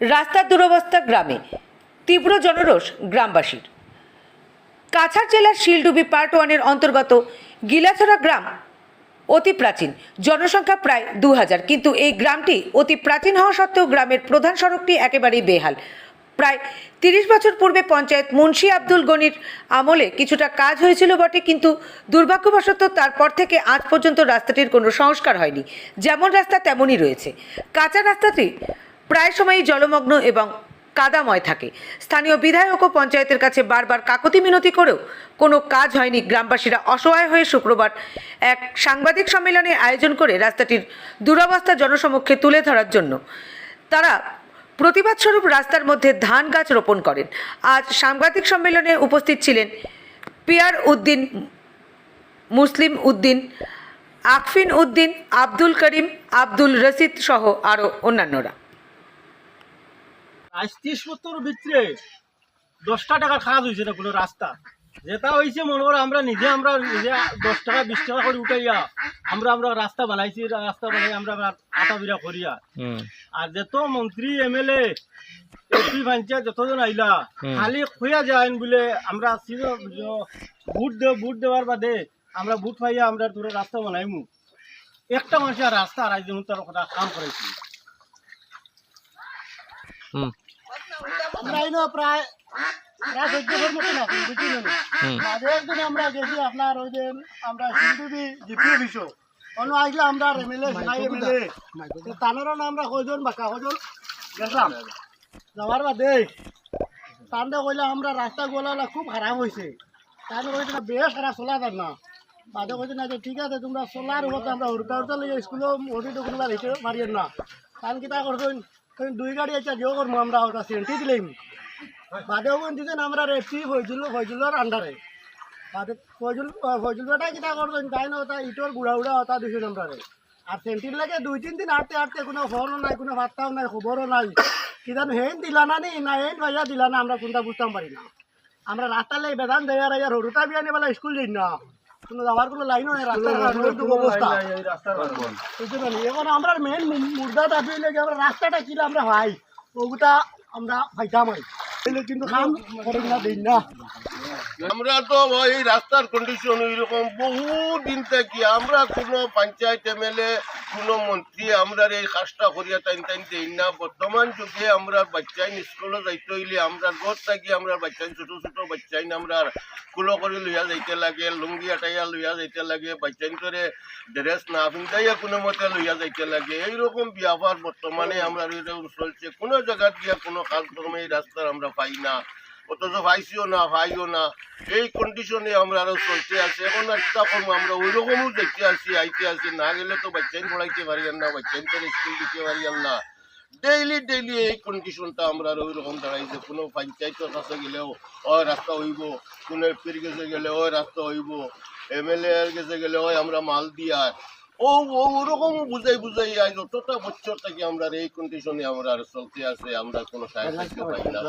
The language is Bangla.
রাস্তার দুরবস্থা গ্রামে। তীব্র জনরোষ গ্রামবাসীর। কাছাড় জেলার শিলডুবি পার্ট ওয়ানের অন্তর্গত গিলাছড়া গ্রাম অতি প্রাচীন। জনসংখ্যা প্রায় দু হাজার, কিন্তু এই গ্রামটি অতি প্রাচীন হওয়া সত্ত্বেও গ্রামের প্রধান সড়কটি একেবারেই বেহাল। প্রায় তিরিশ বছর পূর্বে পঞ্চায়েত মুন্সি আব্দুল গনির আমলে কিছুটা কাজ হয়েছিল বটে, কিন্তু দুর্ভাগ্যবশত তারপর থেকে আজ পর্যন্ত রাস্তাটির কোনো সংস্কার হয়নি। যেমন রাস্তা তেমনই রয়েছে। কাঁচা রাস্তাটি প্রায় সময়ই জলমগ্ন এবং কাদাময় থাকে। স্থানীয় বিধায়ক ও পঞ্চায়েতের কাছে বারবার কাকতি মিনতি করেও কোনো কাজ হয়নি। গ্রামবাসীরা অসহায় হয়ে শুক্রবার এক সাংবাদিক সম্মেলনে আয়োজন করে রাস্তাটির দুরবস্থা জনসমক্ষে তুলে ধরার জন্য তারা প্রতিবাদ স্বরূপ রাস্তার মধ্যে ধান গাছ রোপণ করেন। আজ সাংবাদিক সম্মেলনে উপস্থিত ছিলেন পিয়ার উদ্দিন, মুসলিম উদ্দিন, আকফিন উদ্দিন, আব্দুল করিম, আব্দুল রশিদ সহ আরও অন্যান্যরা। আজ ত্রিশ বছর ভিতরে দশটা টাকার কাজ হয়েছে না কোনো রাস্তা। যেটা হয়েছে মনে করো আমরা নিজে আমরা নিজে দশ টাকা বিশ টাকা করে উঠাইয়া আমরা আমরা রাস্তা বানাইছি রাস্তা বানাই আমরা আটা বিরা করিয়া। আর যত মন্ত্রী M L A MP panchayat যতজন আইলা খালি খুঁয়া যায় বলে আমরা ভোট দেব ভোট দেওয়ার বাদে আমরা ভোট পাইয়া আমরা তোর রাস্তা বানাইমু। একটা মানুষের রাস্তা আর আজ তার কথা কাম করাইছি। আমরা আইনো প্রায় বছর মতো না বুঝি মাঝে একদিন আমরা গেছি আপনার ওই যে আমরা সিন্ধুবি জিপি অফিসও অন্য আসলে আমরা এমএলএ নাই এমএলএ। তানেরও না আমরা কজন বাকা কজন গেছিলাম। যাওয়ার বাদে তান্ডে কইলে আমরা রাস্তা গোলা খুব খারাপ হয়েছে তাহলে কইছে না বেশ খারাপ চলা যান না। বাদে কইছে না যে ঠিক আছে তোমরা চলার মতো আমরা উড়তা উড়তা লইয়া স্কুলে ওটিতে কোনো দিতে পারিয়েন না। কারণ কিতা করছেন? তখন দুই গাড়ি আছে যেও করব আমরা ওটা সেন্টি দিলাম বাদে ওখান দিতেন আমরা রেপি ফজল ফজলের আন্ডারে বাদে ফজল ফজল বেটা কিতা করছেন তাই না, ওটা ইটোর গুড়া উড়া ওটা দিছেন আমরা আর সেন্টির লাগে দুই, তিন দিন হাঁটতে হাঁটতে কোনো ফোনও নাই, কোনো বার্তাও নাই, খবরও নাই। কিতা হেন দিলা না নি, না হেন ভাইয়া দিলা না, আমরা কোনটা বুঝতাম পারি না। আমরা রাস্তা লাই বেদান দেয়ার আর হরুতা বিয়া নিয়ে স্কুল যাই না। কোনো যাওয়ার কোনো লাইনও নাই রাস্তার খুব অবস্থা বুঝতে পারলি? এখন আমরা মেন মুর্দা দাবি লেগে আমরা রাস্তাটা আমরা ভাই? ওগুটা আমরা কিন্তু কাম করে না দিন না। আমরা তো এই রাস্তার কন্ডিশন ওই রকম বহু দিন থেকে আমরা কোনো পঞ্চায়েত এমএলএ কোনো মন্ত্রী আমরা এই কাজটা করিয়া টাইম টাইম দেই না। বর্তমান যুগে আমরা বাচ্চাই স্কুলে যাইতে হইলে আমরা ঘর থাকি, আমরা বাচ্চাইন ছোট ছোট বাচ্চাইন আমরা কুলো করে লইয়া যাইতে লাগে, লুঙ্গি আটাইয়া লইয়া যাইতে লাগে, বাচ্চাইন করে ড্রেস না পিন্ধাইয়া কোনো মতে লইয়া যাইতে লাগে। এইরকম ব্যাপার বর্তমানে আমরা এরকম চলছে। কোনো জায়গা দিয়া কোনো কাজকর্ম এই রাস্তার আমরা পাই না। অথচ পাইছিও না পাইও না। এই কন্ডিশনে আমরা আরও চলতে আছে। এখন একটা করব? আমরা ওই রকমও দেখতে আসি আইতে আসি না গেলে তো বাচ্চাইন পড়াইতে পারিয়ান না বাচ্চাইন করে স্কুল দিতে পারিয়ান না। ডেইলি ডেইলি এই কন্ডিশনটা আমরা ওই রকম দাঁড়াইছে। কোনো পঞ্চায়েতের কাছে গেলেও, ওই রাস্তা হইব। কোনো এপির কাছে গেলে ওই রাস্তা হইব। এম এল এর কাছে গেলে ওই আমরা মাল দিয়ার ও ও ওরকম বুঝাই বুঝাই আজ যতটা বছর থেকে আমরা এই কন্ডিশনে আমরা আর চলতে আছে আমরা কোনো সাহায্য পাই না